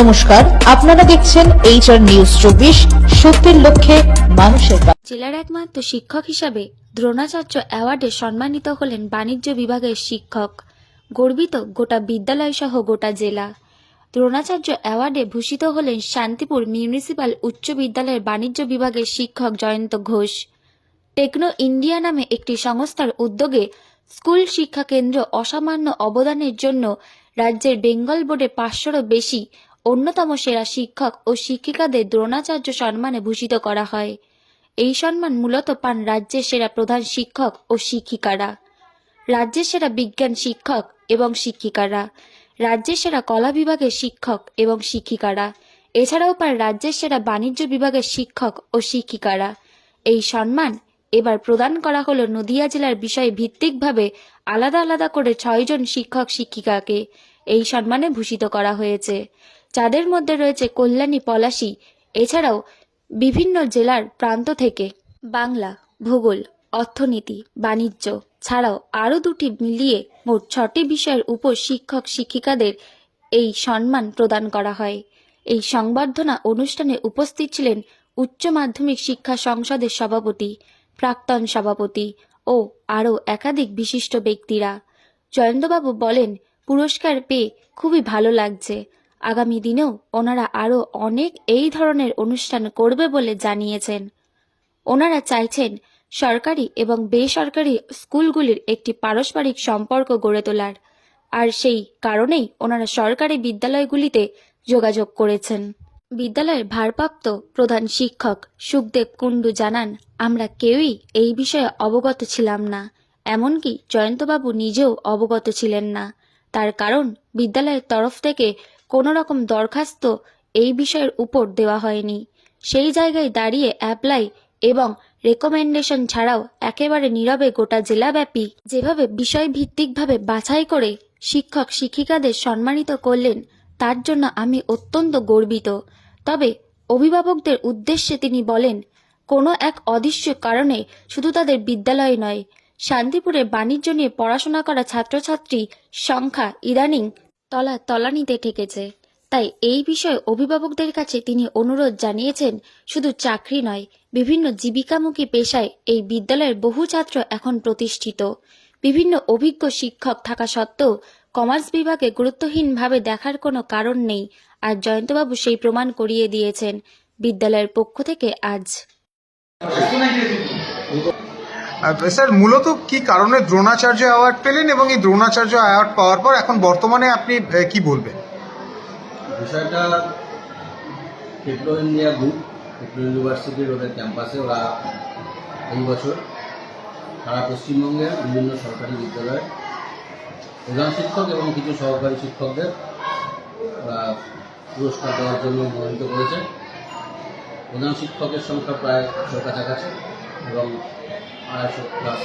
নমস্কার, আপনারা দেখছেন এইচআর নিউজ চব্বিশ, সত্যের লক্ষ্যে মানুষের জেলার একমাত্র শিক্ষক হিসাবে দ্রোণাচার্য অ্যাওয়ার্ডে সম্মানিত হলেন বাণিজ্য বিভাগের শিক্ষক, গর্বিত গোটা বিদ্যালয় সহ গোটা জেলা। দ্রোণাচার্য অ্যাওয়ার্ডে ভূষিত হলেন শান্তিপুর মিউনিসিপাল উচ্চ বিদ্যালয়ের বাণিজ্য বিভাগের শিক্ষক জয়ন্ত ঘোষ। টেকনো ইন্ডিয়া নামে একটি সংস্থার উদ্যোগে স্কুল শিক্ষা কেন্দ্র অসামান্য অবদানের জন্য রাজ্যের বেঙ্গল বোর্ডে পাঁচশোরও বেশি অন্যতম সেরা শিক্ষক ও শিক্ষিকাদের দ্রোণাচার্য সম্মানে ভূষিত করা হয়। এই সম্মান মূলত পান রাজ্যের সেরা প্রধান শিক্ষক ও শিক্ষিকারা। রাজ্যের সেরা বিজ্ঞান শিক্ষক এবং শিক্ষিকারা। রাজ্যের সেরা কলা বিভাগের শিক্ষক এবং শিক্ষিকারা। এছাড়াও পান রাজ্যের সেরা বাণিজ্য বিভাগের শিক্ষক ও শিক্ষিকারা। এই সম্মান এবার প্রদান করা হলো নদিয়া জেলার বিষয় ভিত্তিকভাবে আলাদা আলাদা করে ছয়জন শিক্ষক শিক্ষিকাকে। এই সম্মানে ভূষিত করা হয়েছে। যাদের মধ্যে রয়েছে কল্যাণী, পলাশী, এছাড়াও বিভিন্ন জেলার প্রান্ত থেকে। বাংলা, ভূগোল, অর্থনীতি, বাণিজ্য ছাড়াও আরও দুটি মিলিয়ে মোট ছটি বিষয়ের উপর শিক্ষক, শিক্ষিকাদের এই সম্মান প্রদান করা হয়। এই সংবর্ধনা অনুষ্ঠানে উপস্থিত ছিলেন উচ্চ মাধ্যমিক শিক্ষা সংসদের সভাপতি, প্রাক্তন সভাপতি ও আরও একাধিক বিশিষ্ট ব্যক্তিরা। জয়ন্তবাবু বলেন, পুরস্কার পেয়ে খুবই ভালো লাগছে। আগামী দিনেও ওনারা আরও অনেক এই ধরনের অনুষ্ঠান করবে বলে জানিয়েছেন। ওনারা চাইছেন সরকারি এবং বেসরকারি স্কুলগুলির একটি পারস্পরিক সম্পর্ক গড়ে তোলার, আর সেই কারণেই ওনারা সরকারি বিদ্যালয়গুলিতে যোগাযোগ করেছেন। বিদ্যালয়ের ভারপ্রাপ্ত প্রধান শিক্ষক সুখদেব কুণ্ডু জানান, আমরা কেউই এই বিষয়ে অবগত ছিলাম না, এমনকি জয়ন্তবাবু নিজেও অবগত ছিলেন না। তার কারণ বিদ্যালয়ের তরফ থেকে কোনো রকম দরখাস্ত এই বিষয়ের উপর দেওয়া হয়নি। সেই জায়গায় দাঁড়িয়ে অ্যাপ্লাই এবং রেকমেন্ডেশন ছাড়াও একেবারে নীরবে গোটা জেলাব্যাপী যেভাবে বিষয়ভিত্তিকভাবে বাছাই করে শিক্ষক শিক্ষিকাদের সম্মানিত করলেন, তার জন্য আমি অত্যন্ত গর্বিত। তবে অভিভাবকদের উদ্দেশ্যে তিনি বলেন, কোনো এক অদৃশ্য কারণে শুধু তাদের বিদ্যালয় নয়, শান্তিপুরে বাণিজ্য নিয়ে পড়াশোনা করা ছাত্রছাত্রী সংখ্যা ইদানিং তলা তলানিতে ঠেকেছে। তাই এই বিষয়ে অভিভাবকদের কাছে তিনি অনুরোধ জানিয়েছেন, শুধু চাকরি নয়, বিভিন্ন জীবিকামুখী পেশায় এই বিদ্যালয়ের বহু ছাত্র এখন প্রতিষ্ঠিত। বিভিন্ন অভিজ্ঞ শিক্ষক থাকা সত্ত্বেও কমার্স বিভাগে গুরুত্বহীনভাবে দেখার কোনো কারণ নেই, আর জয়ন্তবাবু সেই প্রমাণ করিয়ে দিয়েছেন। বিদ্যালয়ের পক্ষ থেকে আজ। স্যার, মূলত কি কারণে দ্রোণাচার্য অ্যাওয়ার্ড পেলেন এবং এই দ্রোণাচার্য অ্যাওয়ার্ড পাওয়ার পর এখন বর্তমানে আপনি কি বলবেন? বিষয়টা টেকনো ইন্ডিয়া গ্রুপ ইউনিভার্সিটির ওদের ক্যাম্পাসে, ওরা এই বছর সারা পশ্চিমবঙ্গের বিভিন্ন সরকারি বিদ্যালয়ে, প্রধান শিক্ষক এবং কিছু সহকারী শিক্ষকদের ওরা পুরস্কার দেওয়ার জন্য মনোনীত করেছে। প্রধান শিক্ষকের সংখ্যা প্রায় একশোর কাছাকাছি এবং আড়াইশো প্লাস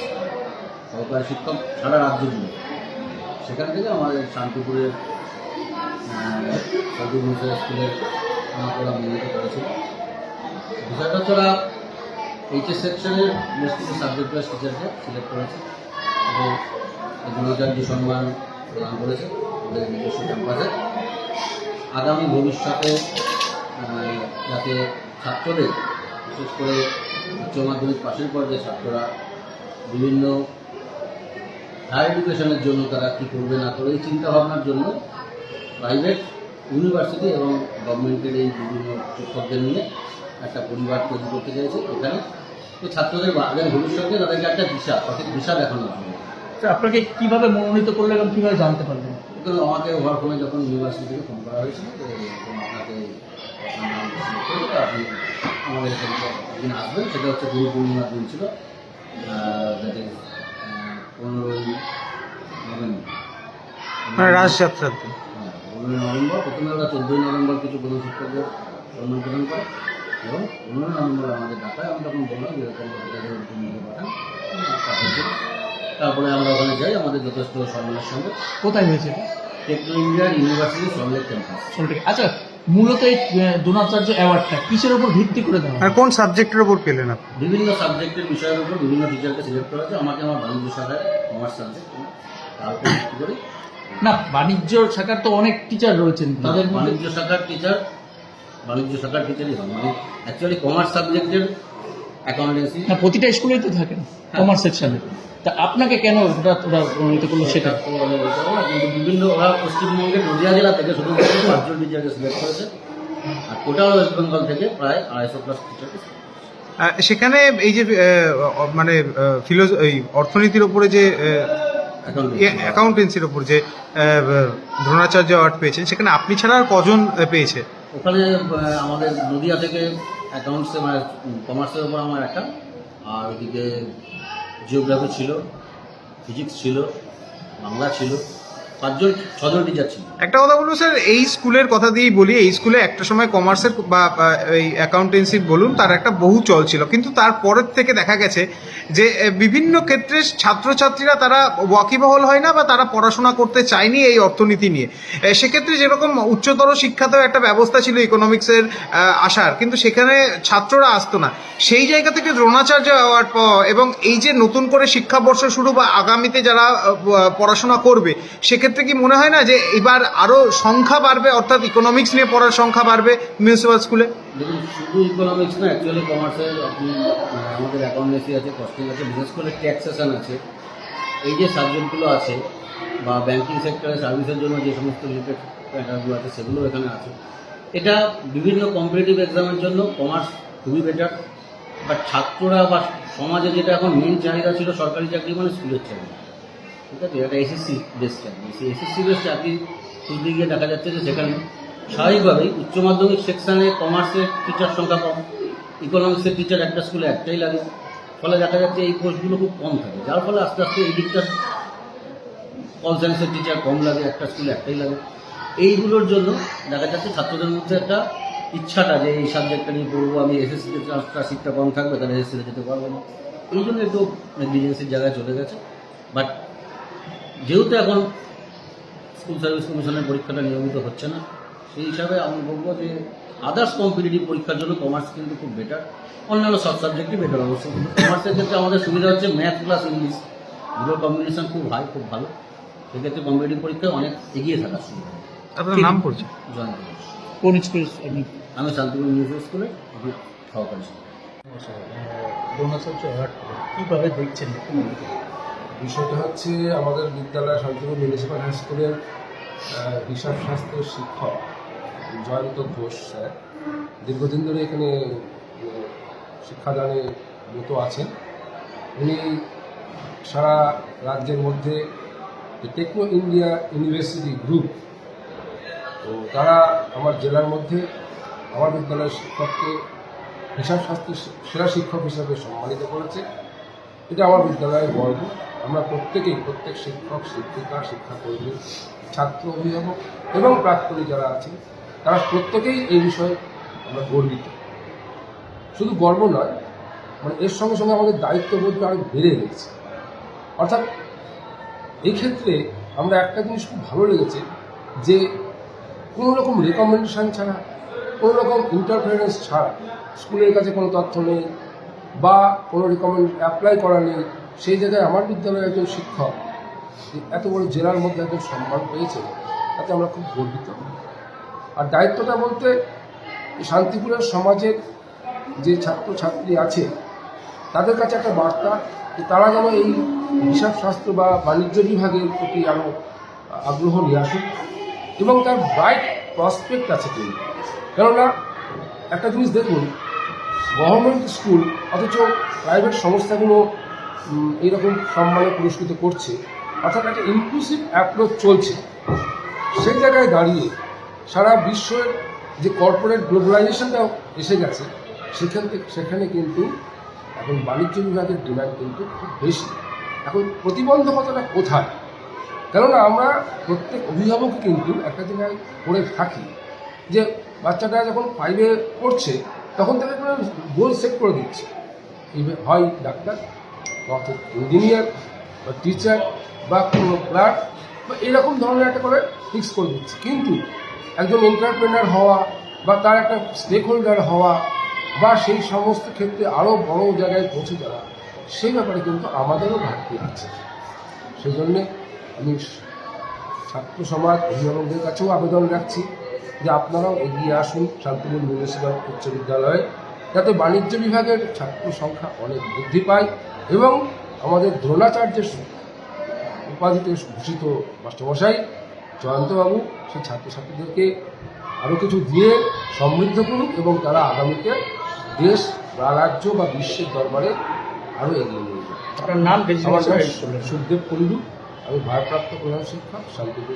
সহকারী শিক্ষক সারা রাজ্য জুড়ে। সেখান থেকে আমাদের শান্তিপুরের মিশন স্কুলের আমাকে ওরা মনোনীত করেছিল বিষয়টা হচ্ছে এইচএস সেকশনের বেশ কিছু সাবজেক্ট ওয়াইজ টিচারকে সিলেক্ট করেছে। এবং এই সম্মান প্রদান করেছে, ওদের নিজস্ব ক্যাম্পাসে আগামী ভবিষ্যতে যাতে ছাত্রদের বিশেষ করে উচ্চ মাধ্যমিক পাশের পর যে ছাত্ররা বিভিন্ন হায়ার এডুকেশনের জন্য তারা কী করবে না করবে এই চিন্তা ভাবনার জন্য প্রাইভেট ইউনিভার্সিটি এবং গভর্নমেন্টের এই বিভিন্ন শিক্ষকদের নিয়ে একটা পরিবার তৈরি করতে চাইছে। এখানে তো ছাত্রদের আগামী ভবিষ্যতে তাদেরকে একটা দিশা সঠিক দিশা জন্য তো আপনাকে কীভাবে মনোনীত করলে এবং কীভাবে জানতে পারলেন? আমাকে ওভার ফোনে যখন ইউনিভার্সিটি থেকে ফোন করা হয়েছিল আপনাকে আপনি আমাদের এখানে একদিন আসবেন। সেটা হচ্ছে গুরু পূর্ণিমার দিন ছিল। দ্যাট ইজ পনেরোই নভেম্বর। মানে রাজযাত্রাতে। হ্যাঁ, পনেরোই নভেম্বর প্রথমে ওরা চোদ্দোই নভেম্বর কিছু প্রধান শিক্ষকদের সম্মান প্রদান করে। এবং পনেরোই নভেম্বর আমাদের ডাকায় আমি তখন বললাম যে এরকম পাঠান। তারপরে আমরা ওখানে যাই আমাদের যথেষ্ট সম্মানের সঙ্গে। কোথায় হয়েছে? Techno Indian University Salt Lake campus. আচ্ছা মূলত এই দ্রোণাচার্য অ্যাওয়ার্ডটা কিসের উপর ভিত্তি করে দেওয়া আর কোন সাবজেক্টের উপর পেলেন আপনি? বিভিন্ন সাবজেক্টের বিষয়ের উপর বিভিন্ন টিচারকে সিলেক্ট করা হয়েছে। আমাকে আমার বাণিজ্য শাখায় কমার্স সাবজেক্ট তার উপর ভিত্তি করে না বাণিজ্য শাখার তো অনেক টিচার রয়েছেন। তাদের বাণিজ্য শাখার টিচার বাণিজ্য শাখার টিচারই হয় মানে অ্যাকচুয়ালি কমার্স সাবজেক্টের অ্যাকাউন্টেন্সি না প্রতিটা স্কুলেই তো থাকেন কমার্স সেকশনে তা আপনাকে কেন ওটা ওরা প্রভাবিত করল সেটা? কিন্তু বিভিন্ন ওরা পশ্চিমবঙ্গের নদিয়া জেলা থেকে শুধুমাত্র পাঁচজন টিচারকে সিলেক্ট করেছে। আর টোটাল ওয়েস্ট বেঙ্গল থেকে প্রায় আড়াইশো প্লাস টিচারকে সেখানে এই যে মানে ফিলোজ এই অর্থনীতির ওপরে যে অ্যাকাউন্টেন্সি অ্যাকাউন্টেন্সির ওপর যে দ্রোণাচার্য অ্যাওয়ার্ড পেয়েছেন সেখানে আপনি ছাড়া আর কজন পেয়েছে? ওখানে আমাদের নদিয়া থেকে অ্যাকাউন্টসে মানে কমার্সের ওপর আমার একটা আর ওইদিকে জিওগ্রাফি ছিল ফিজিক্স ছিল বাংলা ছিল। একটা কথা বলব স্যার, এই স্কুলের কথা দিয়েই বলি, এই স্কুলে একটা সময় কমার্সের বা এই অ্যাকাউন্টেন্সির বলুন, তার একটা বহু চল ছিল। কিন্তু তারপরের থেকে দেখা গেছে যে বিভিন্ন ক্ষেত্রে ছাত্রছাত্রীরা তারা ওয়াকিবহল হয় না বা তারা পড়াশোনা করতে চায়নি এই অর্থনীতি নিয়ে। সেক্ষেত্রে যেরকম উচ্চতর শিক্ষাতেও একটা ব্যবস্থা ছিল ইকোনমিক্সের আসার, কিন্তু সেখানে ছাত্ররা আসতো না। সেই জায়গা থেকে দ্রোণাচার্য অ্যাওয়ার্ড পাওয়া এবং এই যে নতুন করে শিক্ষাবর্ষ শুরু বা আগামীতে যারা পড়াশোনা করবে, সেক্ষেত্রে কি মনে হয় না যে এবার আরও সংখ্যা বাড়বে, অর্থাৎ ইকোনমিক্স নিয়ে পড়ার সংখ্যা বাড়বে মিউনিসিপ্যাল স্কুলে দেখুন, শুধু ইকোনমিক্স না অ্যাকচুয়ালি কমার্সের আপনি আমাদের অ্যাকাউন্টেন্সি আছে কস্টিং আছে, বিশেষ করে ট্যাক্সেশন আছে। এই যে সাবজেক্টগুলো আছে, বা ব্যাংকিং সেক্টরে সার্ভিসের জন্য যে সমস্ত রিলেটেড ম্যাটারগুলো আছে, সেগুলো এখানে আছে। এটা বিভিন্ন কম্পিটিটিভ এক্সামের জন্য কমার্স খুবই বেটার বা ছাত্ররা বা সমাজে যেটা এখন মেন চাহিদা ছিল, সরকারি চাকরি মানে স্কুলের চাকরি। ঠিক আছে এটা এসএসসি বেস সেই এসএসসি বেস চাকরি খুঁজতে গিয়ে দেখা যাচ্ছে যে সেখানে স্বাভাবিকভাবেই উচ্চ মাধ্যমিক সেকশানে কমার্সের টিচার সংখ্যা কম ইকোনমিক্সের টিচার একটা স্কুলে একটাই লাগে। ফলে দেখা যাচ্ছে এই কোর্সগুলো খুব কম থাকে। যার ফলে আস্তে আস্তে এই দিকটা অল সায়েন্সের টিচার কম লাগে, একটা স্কুলে একটাই লাগে। এইগুলোর জন্য দেখা যাচ্ছে ছাত্রদের মধ্যে একটা ইচ্ছাটা যে এই সাবজেক্টটা নিয়ে পড়ব, আমি এসএসসিতে চান্সটা সিটটা কম থাকবে, তাহলে এসএসসিতে যেতে পারব না। এই জন্য একটু নেগলিজেন্সির জায়গায় চলে গেছে। বাট যেহেতু এখন স্কুল সার্ভিস কমিশনের পরীক্ষাটা নিয়মিত হচ্ছে না সেই হিসাবে আমি বলব যে আদার্স কম্পিটিটিভ পরীক্ষার জন্য কমার্স কিন্তু খুব বেটার অন্যান্য সব সাবজেক্টই বেটার অবশ্যই কিন্তু কমার্সের ক্ষেত্রে আমাদের সুবিধা হচ্ছে ম্যাথ প্লাস ইংলিশ দুটোর কম্বিনেশন খুব হাই খুব ভালো। সেক্ষেত্রে কম্পিটিটিভ পরীক্ষায় অনেক এগিয়ে থাকার সুবিধা। আপনার নাম পড়ছে? কোন স্কুল আপনি? আমি শান্তিপুর মিউজিক স্কুলে সহকারী শিক্ষক। দ্রোণাচার্য কীভাবে দেখছেন? বিষয়টা হচ্ছে আমাদের বিদ্যালয় শান্তিপুর মিউনিসিপ্যাল হাই স্কুলের হিসাব স্বাস্থ্য শিক্ষক জয়ন্ত ঘোষ স্যার। দীর্ঘদিন ধরে এখানে শিক্ষাদানে রত আছেন। উনি সারা রাজ্যের মধ্যে টেকনো ইন্ডিয়া ইউনিভার্সিটি গ্রুপ, তো তারা আমার জেলার মধ্যে আমার বিদ্যালয়ের শিক্ষককে হিসাব স্বাস্থ্য সেরা শিক্ষক হিসাবে সম্মানিত করেছে। এটা আমার বিদ্যালয়ের গর্ব আমরা প্রত্যেকেই, প্রত্যেক শিক্ষক, শিক্ষিকা, শিক্ষাকর্মী, ছাত্র, অভিভাবক এবং প্রাক্তনী যারা আছেন, তারা প্রত্যেকেই এই বিষয়ে আমরা গর্বিত। শুধু গর্ব নয় মানে এর সঙ্গে সঙ্গে আমাদের দায়িত্ববোধটা আরও বেড়ে গেছে। অর্থাৎ এই ক্ষেত্রে আমরা একটা জিনিস খুব ভালো লেগেছে যে কোনো রকম রেকমেন্ডেশন ছাড়া, কোনো রকম ইন্টারফারেন্স ছাড়া স্কুলের কাছে কোনো তথ্য নেই বা কোনো রিকমেন্ড অ্যাপ্লাই করা নেই সেই জায়গায় আমার বিদ্যালয়ের একজন শিক্ষক এত বড় জেলার মধ্যে একজন সম্মান পেয়েছে, তাতে আমরা খুব গর্বিত। আর দায়িত্বটা বলতে শান্তিপুরের সমাজের যে ছাত্রছাত্রী আছে, তাদের কাছে একটা বার্তা যে তারা যেন এই হিসাব শাস্ত্র বা বাণিজ্য বিভাগের প্রতি আরও আগ্রহ নিয়ে আসুক এবং তার ব্রাইট প্রসপেক্ট আছে কিন্তু। কেননা একটা জিনিস দেখুন গভর্নমেন্ট স্কুল, অথচ প্রাইভেট সংস্থাগুলো এইরকম সম্মানে পুরস্কৃত করছে। অর্থাৎ একটা ইনক্লুসিভ অ্যাপ্রোচ চলছে। সেই জায়গায় দাঁড়িয়ে সারা বিশ্বের যে কর্পোরেট গ্লোবালাইজেশনটাও এসে গেছে, সেখান থেকে, সেখানে কিন্তু এখন বাণিজ্য বিভাগের ডিমান্ড কিন্তু খুব বেশি। এখন প্রতিবন্ধকতাটা কোথায়? কেননা আমরা প্রত্যেক অভিভাবকই কিন্তু একটা জায়গায় করে থাকি যে বাচ্চাটা যখন ফাইভে পড়ছে তখন তাকে কোনো গোল সেট করে দিচ্ছে। হয় ডাক্তার, বা ইঞ্জিনিয়ার, বা টিচার, বা কোনো ক্লার্ক, বা এরকম ধরনের একটা করে ফিক্স করে দিচ্ছে। কিন্তু একজন এন্টারপ্রেনার হওয়া, বা তার একটা স্টেক হোল্ডার হওয়া, বা সেই সমস্ত ক্ষেত্রে আরও বড় জায়গায় পৌঁছে যাওয়া, সেই ব্যাপারে কিন্তু আমাদেরও ঘাটতি আছে। সেই জন্যে আমি ছাত্র সমাজ, অভিভাবকদের কাছেও আবেদন রাখছি। যে আপনারাও এগিয়ে আসুন শান্তিপুর মিউনিসিপ্যাল উচ্চ বিদ্যালয়ে যাতে বাণিজ্য বিভাগের ছাত্র সংখ্যা অনেক বৃদ্ধি পায় এবং আমাদের দ্রোণাচার্যের উপাধিতে ভূষিত মাস্টারমশাই জয়ন্তবাবু সেই ছাত্রছাত্রীদেরকে আরও কিছু দিয়ে সমৃদ্ধ করুক এবং তারা আগামীতে দেশ বা রাজ্য বা বিশ্বের দরবারে আরও এগিয়ে নিয়ে যাবে আপনার নাম সুখদেব কুণ্ডু। আমি ভারপ্রাপ্ত প্রধান শিক্ষক শান্তিপুর